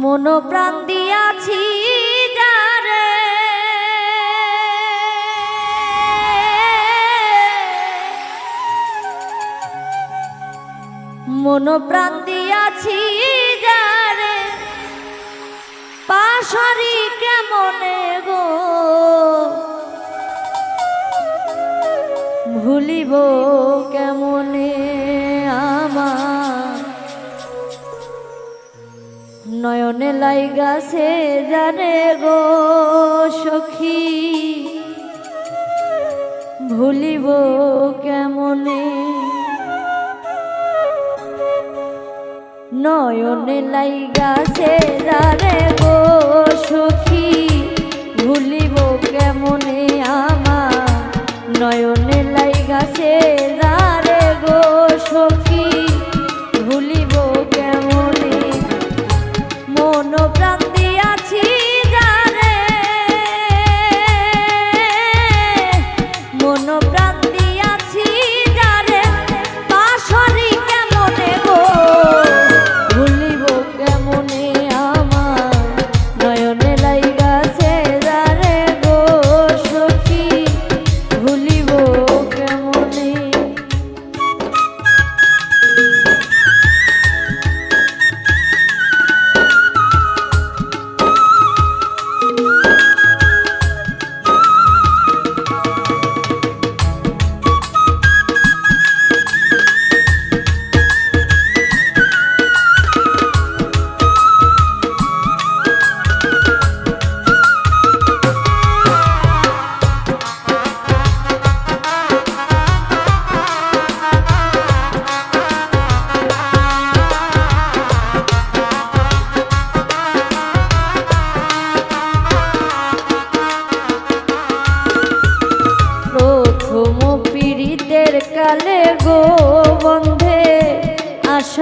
মনোপ্রাণ দিয়াছি যারে। মনোপ্রাণ দিয়াছি যারে। পাশরি কেমনে গো? ভুলিব কেমনে? মনে লাইগাছে জানে গো সখী। ভুলিব কেমনে? নয়নে লাইগাছে জানে গো সখী। ভুলিব কেমনে আমার? নয়নে লাইগাছে জানে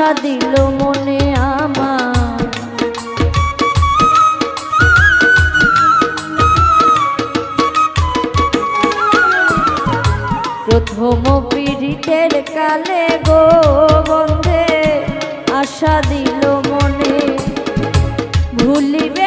আশা দিল মনে আমার। প্রথম পীড়িতের কালে গো বন্ধে আশা দিল মনে। ভুলিবে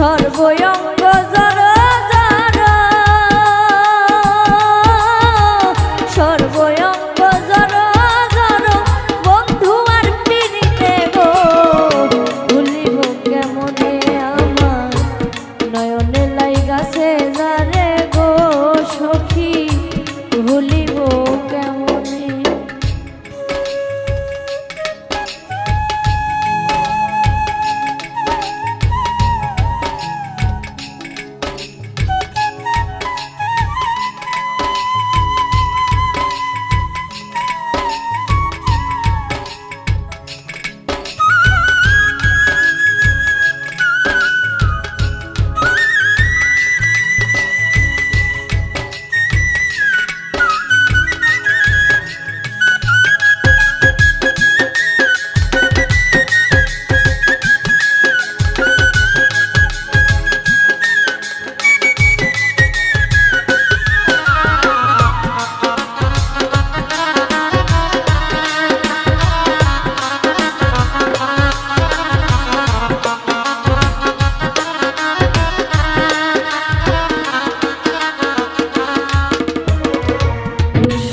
সর্বয়ঙ্গ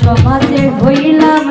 সমাজে হইলাম